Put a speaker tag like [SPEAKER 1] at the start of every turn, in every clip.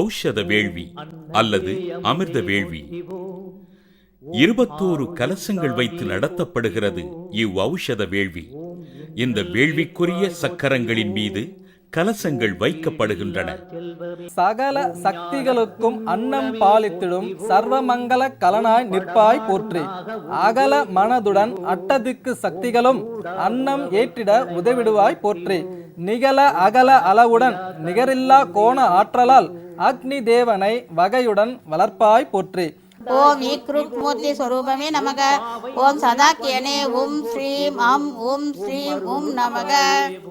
[SPEAKER 1] ஔஷத வேள்வி அல்லது அமிர்த வேள்வி. இருபத்தோரு கலசங்கள் வைத்து நடத்தப்படுகிறது இவ் ஔஷத வேள்வி. இந்த வேள்விக்குரிய சக்கரங்களின் மீது கலசங்கள் வைக்கப்படுகின்றன.
[SPEAKER 2] சகல சக்திகளுக்கும் அன்னம் பாலித்திடும் சர்வமங்கல கலனாய் நிற்பாய் போற்றி. அகல மனதுடன் அட்டதிக்கு சக்திகளும் அன்னம் ஏற்றிட உதவிடுவாய் போற்றி. நிகழ அகல அளவுடன் நிகரில்லா கோண ஆற்றலால் அக்னி தேவனை வகையுடன் வளர்ப்பாய் போற்றி.
[SPEAKER 3] ஓம் ஈக்ருக் மூர்த்தி ஸ்வரூபமே நமக. ஓம் சதாக்கியனே. ஓம் ஸ்ரீம் அம். ஓம் ஸ்ரீம் ஓம் நமக.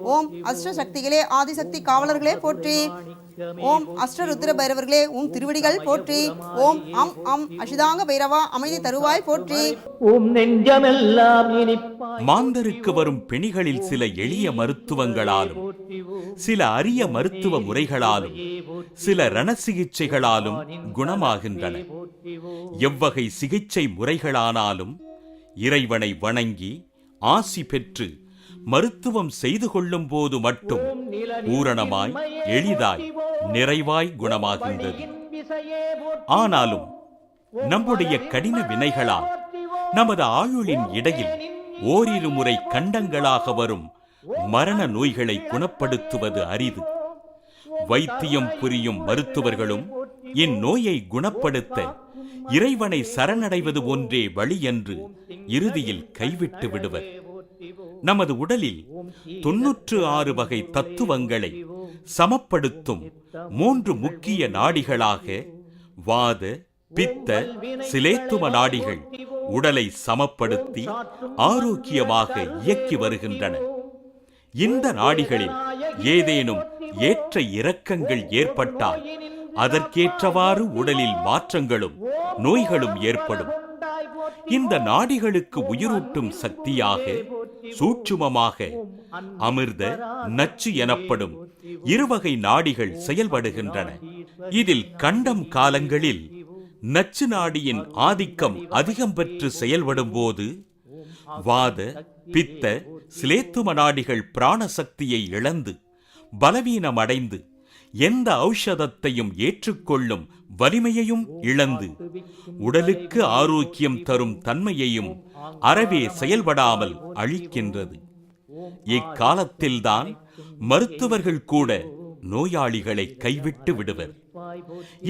[SPEAKER 4] ஓம் அஷ்டசக்திகளே ஆதிசக்தி காவலர்களே போற்றி. ஓம் அஷ்டருத்ர பைரவர்களே உம் திருவடிகள் போற்றி. ஓம் அம் அம் அஷிதாங்க பைரவா அமைதி தருவாய் போற்றி.
[SPEAKER 5] உம் நெஞ்சமெல்லாம் இனிப்பாய்.
[SPEAKER 1] மாந்தருக்கு வரும் பிணிகளில் சில எளிய மருத்துவங்களாலும் சில அரிய மருத்துவ முறைகளாலும் சில ரண சிகிச்சைகளாலும் குணமாகின்றன. எவ்வகை சிகிச்சை முறைகளானாலும் இறைவனை வணங்கி ஆசி பெற்று மருத்துவம் செய்து கொள்ளும் போது மட்டும் பூரணமாய் எளிதாய் நிறைவாய் குணமாகின்றது. ஆனாலும் நம்முடைய கடின வினைகளால் நமது ஆயுளின் இடையில் ஓரிரு முறை கண்டங்களாக வரும் மரண நோய்களை குணப்படுத்துவது அரிது. வைத்தியம் புரியும் மருத்துவர்களும் இந்நோயை குணப்படுத்த இறைவனை சரணடைவது ஒன்றே வழி என்று இறுதியில் கைவிட்டு விடுவர். நமது உடலில் தொன்னூற்று ஆறு வகை தத்துவங்களை சமப்படுத்தும் மூன்று முக்கிய நாடிகளாக வாத பித்த சிலேத்தும நாடிகள் உடலை சமப்படுத்தி ஆரோக்கியமாக இயக்கி வருகின்றன. இந்த நாடிகளில் ஏதேனும் ஏற்ற இரக்கங்கள் ஏற்பட்டால் அதற்கேற்றவாறு உடலில் மாற்றங்களும் நோய்களும் ஏற்படும். இந்த நாடிகளுக்கு உயிரூட்டும் சக்தியாக சூட்சுமமாக அமிர்த நச்சு எனப்படும் இருவகை நாடிகள் செயல்படுகின்றன. இதில் கண்டம் காலங்களில் நச்சு நாடியின் ஆதிக்கம் அதிகம் பெற்று செயல்படும் போது வாத பித்த சிலேத்துமநாடிகள் பிராணசக்தியை இழந்து பலவீனமடைந்து எந்த ஔஷதத்தையும் ஏற்றுக்கொள்ளும் வலிமையையும் இழந்து உடலுக்கு ஆரோக்கியம் தரும் தன்மையையும் அறவே செயல்படாமல் அழிக்கின்றது. இக்காலத்தில்தான் மருத்துவர்கள் கூட நோயாளிகளை கைவிட்டு விடுவர்.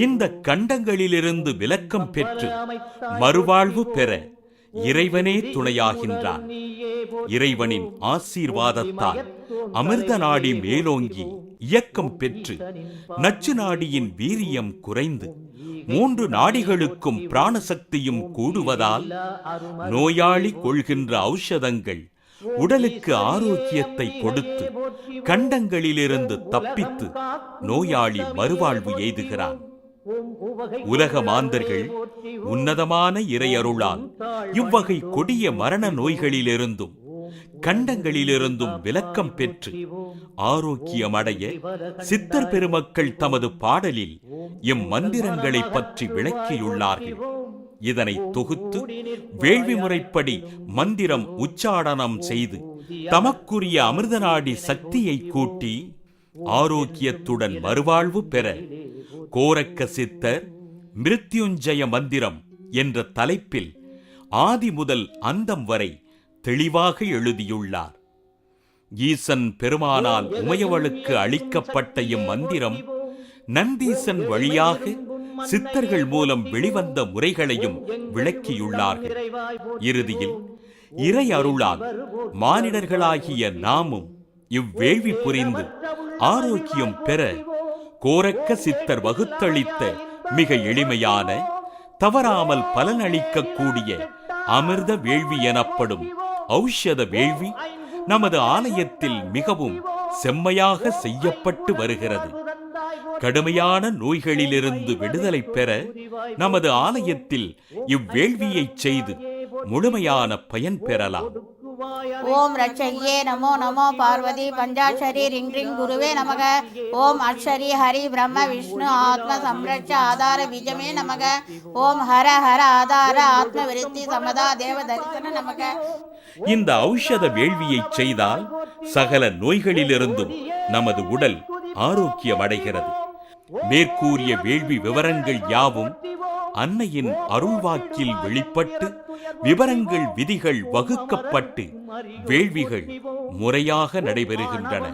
[SPEAKER 1] இந்த கண்டங்களிலிருந்து விலக்கம் பெற்று மறுவாழ்வு பெற இறைவனே துணையாகின்றான் இறைவனின் ஆசீர்வாதத்தால் அமிர்த நாடி மேலோங்கி இயக்கம் பெற்று நச்சு நாடியின் வீரியம் குறைந்து மூன்று நாடிகளுக்கும் பிராணசக்தியும் கூடுவதால் நோயாளி கொள்கின்ற ஔஷதங்கள் உடலுக்கு ஆரோக்கியத்தை கொடுத்து கண்டங்களிலிருந்து தப்பித்து நோயாளி மறுவாழ்வு எய்துகிறான். உலக மாந்தர்கள் உன்னதமான இறையருளால் இவ்வகை கொடிய மரண நோய்களிலிருந்தும் கண்டங்களிலிருந்தும் விலக்கம் பெற்று ஆரோக்கியமடைய சித்தர் பெருமக்கள் தமது பாடலில் இம்மந்திரங்களைப் பற்றி விளக்கியுள்ளார்கள். இதனை தொகுத்து வேள்வி முறைப்படி மந்திரம் உச்சாடனம் செய்து தமக்குரிய அமிர்தநாடி சக்தியை கூட்டி ஆரோக்கியத்துடன் மறுவாழ்வு பெற கோரக்க சித்தர் மிருத்யுஞ்சய மந்திரம் என்ற தலைப்பில் ஆதி முதல் அந்தம் வரை தெளிவாக எழுதியுள்ளார். ஈசன் பெருமானால் உமையவளுக்கு அளிக்கப்பட்ட இம்மந்திரம் நந்தீசன் வழியாக சித்தர்கள் மூலம் வெளிவந்த முறைகளையும் விளக்கியுள்ளார்கள். இறுதியில் இறை அருளால் மானிடர்களாகிய நாமும் இவ்வேள்வி புரிந்து ஆரோக்கியம் பெற கோரக்க சித்தர் வகுத்தளித்த மிக எளிமையான தவறாமல் பலனளிக்கக்கூடிய அமிர்த வேள்வி எனப்படும் ஔஷத வேள்வி நமது ஆலயத்தில் மிகவும் செம்மையாக செய்யப்பட்டு வருகிறது. கடுமையான நோய்களிலிருந்து விடுதலை பெற நமது ஆலயத்தில் இவ்வேள்வியைச் செய்து முழுமையான பயன் பெறலாம்.
[SPEAKER 3] ஓம் ரட்சகியே நமோ நமோ பார்வதி பஞ்சாட்சரி ரிங் ரிங் குருவே நமக. ஓம் அக்ஷரி ஹரி பிரம்ம விஷ்ணு ஆத்ம சம்ரட்ச ஆதார பீஜமே நமக. ஓம் ஹர ஹர ஆதார ஆத்ம விருத்தி சமதா தேவ தரிசன நமக.
[SPEAKER 1] இந்த ஔஷத வேள்வியைச் செய்தால் சகல நோய்களிலிருந்தும் நமது உடல் ஆரோக்கியமடைகிறது. மேற்கூறிய வேள்வி விவரங்கள் யாவும் அன்னையின் அருள்வாக்கில் வெளிப்பட்டு விவரங்கள் விதிகள் வகுக்கப்பட்டு வேள்விகள் முறையாக நடைபெறுகின்றன.